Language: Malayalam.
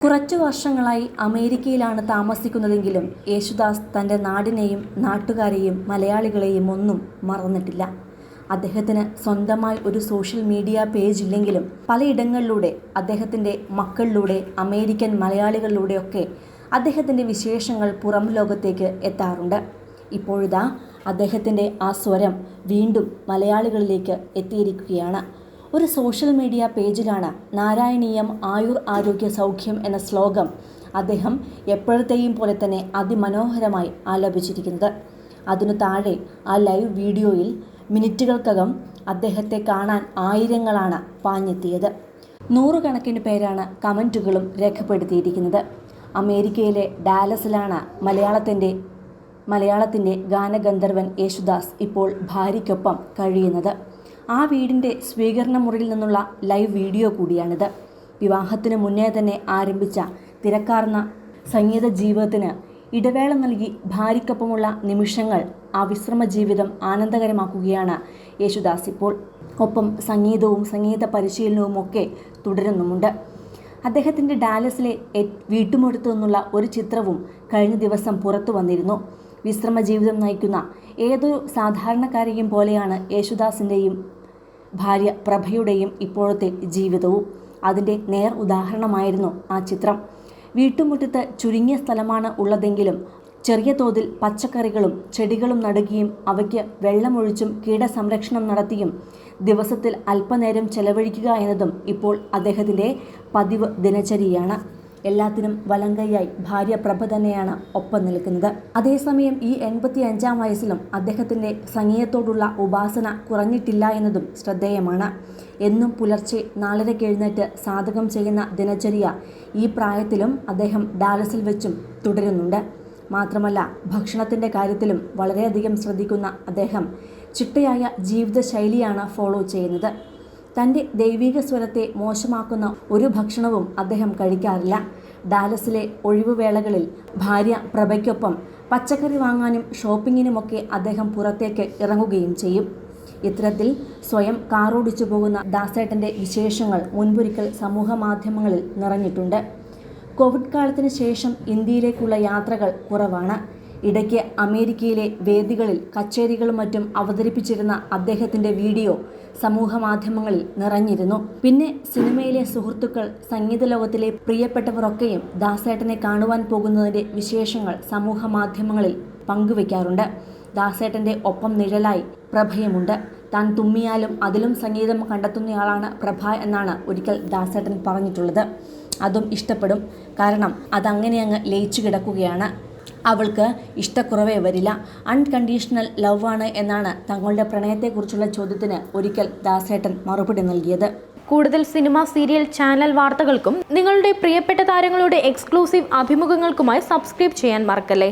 കുറച്ചു വർഷങ്ങളായി അമേരിക്കയിലാണ് താമസിക്കുന്നതെങ്കിലും യേശുദാസ് തന്റെ നാടിനെയും നാട്ടുകാരെയും മലയാളികളെയും ഒന്നും മറന്നിട്ടില്ല. അദ്ദേഹത്തിന് സ്വന്തമായി ഒരു സോഷ്യൽ മീഡിയ പേജ് ഇല്ലെങ്കിലും പലയിടങ്ങളിലൂടെ അദ്ദേഹത്തിന്റെ മക്കളിലൂടെ അമേരിക്കൻ മലയാളികളിലൂടെയൊക്കെ അദ്ദേഹത്തിന്റെ വിശേഷങ്ങൾ പുറം ലോകത്തേക്ക് എത്താറുണ്ട്. ഇപ്പോഴിതാ അദ്ദേഹത്തിന്റെ ആ സ്വരം വീണ്ടും മലയാളികളിലേക്ക് എത്തിയിരിക്കുകയാണ്. ഒരു സോഷ്യൽ മീഡിയ പേജിലാണ് നാരായണീയം ആയുർ ആരോഗ്യ സൗഖ്യം എന്ന ശ്ലോകം അദ്ദേഹം എപ്പോഴത്തെയും പോലെ തന്നെ അതിമനോഹരമായി ആലപിച്ചിരിക്കുന്നത്. അതിനു താഴെ ആ ലൈവ് വീഡിയോയിൽ മിനിറ്റുകൾക്കകം അദ്ദേഹത്തെ കാണാൻ ആയിരങ്ങളാണ് പാഞ്ഞെത്തിയത്. നൂറുകണക്കിന് പേരാണ് കമന്റുകളും രേഖപ്പെടുത്തിയിരിക്കുന്നത്. അമേരിക്കയിലെ ഡാലസിലാണ് മലയാളത്തിന്റെ മലയാളത്തിന്റെ ഗാനഗന്ധർവൻ യേശുദാസ് ഇപ്പോൾ ഭാര്യയ്ക്കൊപ്പം കഴിയുന്നത്. ആ വീടിന്റെ സ്വീകരണ മുറിയിൽ നിന്നുള്ള ലൈവ് വീഡിയോ കൂടിയാണിത്. വിവാഹത്തിന് മുന്നേ തന്നെ ആരംഭിച്ച തിരക്കാർന്ന സംഗീത ജീവിതത്തിന് ഇടവേള നൽകി ഭാര്യയ്ക്കൊപ്പമുള്ള നിമിഷങ്ങൾ ആ വിശ്രമ ജീവിതം ആനന്ദകരമാക്കുകയാണ് യേശുദാസ് ഇപ്പോൾ. ഒപ്പം സംഗീതവും സംഗീത പരിശീലനവും ഒക്കെ തുടരുന്നുമുണ്ട്. അദ്ദേഹത്തിന്റെ ഡാലസിലെ വീട്ടുമുറ്റത്തു നിന്നുള്ള ഒരു ചിത്രവും കഴിഞ്ഞ ദിവസം പുറത്തു വന്നിരുന്നു. വിശ്രമ ജീവിതം നയിക്കുന്ന ഏതൊരു സാധാരണക്കാരെയും പോലെയാണ് യേശുദാസിന്റെയും ഭാര്യ പ്രഭയുടെയും ഇപ്പോഴത്തെ ജീവിതവും. അതിന്റെ നേർ ഉദാഹരണമായിരുന്നു ആ ചിത്രം. വീട്ടുമുറ്റത്ത് ചുരുങ്ങിയ സ്ഥലമാണ് ഉള്ളതെങ്കിലും ചെറിയ തോതിൽ പച്ചക്കറികളും ചെടികളും നടുകയും അവയ്ക്ക് വെള്ളമൊഴിച്ചും കീടസംരക്ഷണം നടത്തിയും ദിവസത്തിൽ അല്പനേരം ചെലവഴിക്കുക എന്നതും ഇപ്പോൾ അദ്ദേഹത്തിന്റെ പതിവ് ദിനചര്യയാണ്. എല്ലാത്തിനും വലങ്കൈയായി ഭാര്യ പ്രഭ തന്നെയാണ് ഒപ്പം നിൽക്കുന്നത്. അതേസമയം ഈ എൺപത്തി അഞ്ചാം വയസ്സിലും അദ്ദേഹത്തിന്റെ സംഗീതത്തോടുള്ള ഉപാസന കുറഞ്ഞിട്ടില്ല എന്നതും ശ്രദ്ധേയമാണ്. എന്നും പുലർച്ചെ നാലരയ്ക്ക് എഴുന്നേറ്റ് സാധകം ചെയ്യുന്ന ദിനചര്യ ഈ പ്രായത്തിലും അദ്ദേഹം ഡാലസിൽ വെച്ചും തുടരുന്നുണ്ട്. മാത്രമല്ല ഭക്ഷണത്തിന്റെ കാര്യത്തിലും വളരെയധികം ശ്രദ്ധിക്കുന്ന അദ്ദേഹം ചിട്ടയായ ജീവിതശൈലിയാണ് ഫോളോ ചെയ്യുന്നത്. തന്റെ ദൈവിക സ്വരത്തെ മോശമാക്കുന്ന ഒരു ഭക്ഷണവും അദ്ദേഹം കഴിക്കാറില്ല. ഡാലസിലെ ഒഴിവുവേളകളിൽ ഭാര്യ പ്രഭയ്ക്കൊപ്പം പച്ചക്കറി വാങ്ങാനും ഷോപ്പിങ്ങിനുമൊക്കെ അദ്ദേഹം പുറത്തേക്ക് ഇറങ്ങുകയും ചെയ്യും. ഇത്തരത്തിൽ സ്വയം കാറോടിച്ചു പോകുന്ന ദാസേട്ടന്റെ വിശേഷങ്ങൾ മുൻപൊരിക്കൽ സമൂഹ മാധ്യമങ്ങളിൽ നിറഞ്ഞിട്ടുണ്ട്. കോവിഡ് കാലത്തിന് ശേഷം ഇന്ത്യയിലേക്കുള്ള യാത്രകൾ കുറവാണ്. ഇടയ്ക്ക് അമേരിക്കയിലെ വേദികളിൽ കച്ചേരികളും മറ്റും അവതരിപ്പിച്ചിരുന്ന അദ്ദേഹത്തിന്റെ വീഡിയോ സമൂഹ മാധ്യമങ്ങളിൽ നിറഞ്ഞിരുന്നു. പിന്നെ സിനിമയിലെ സുഹൃത്തുക്കൾ സംഗീത ലോകത്തിലെ പ്രിയപ്പെട്ടവരൊക്കെയും ദാസേട്ടനെ കാണുവാൻ പോകുന്നതിന്റെ വിശേഷങ്ങൾ സമൂഹ മാധ്യമങ്ങളിൽ പങ്കുവയ്ക്കാറുണ്ട് ദാസേട്ടന്റെ ഒപ്പം നിഴലായി പ്രഭയമുണ്ട്. താൻ തുമ്മിയാലും അതിലും സംഗീതം കണ്ടെത്തുന്നയാളാണ് പ്രഭ എന്നാണ് ഒരിക്കൽ ദാസേട്ടൻ പറഞ്ഞിട്ടുള്ളത്. അതും ഇഷ്ടപ്പെടും. കാരണം അതങ്ങനെ അങ്ങ് ലയിച്ചു കിടക്കുകയാണ്. അവൾക്ക് ഇഷ്ടക്കുറവേ വരില്ല. അൺകണ്ടീഷണൽ ലവ് ആണ് എന്നാണ് തങ്ങളുടെ പ്രണയത്തെക്കുറിച്ചുള്ള ചോദ്യത്തിന് ഒരിക്കൽ ദാസേട്ടൻ മറുപടി നൽകിയത്. കൂടുതൽ സിനിമ സീരിയൽ ചാനൽ വാർത്തകൾക്കും നിങ്ങളുടെ പ്രിയപ്പെട്ട താരങ്ങളുടെ എക്സ്ക്ലൂസീവ് അഭിമുഖങ്ങൾക്കുമായി സബ്സ്ക്രൈബ് ചെയ്യാൻ മറക്കല്ലേ?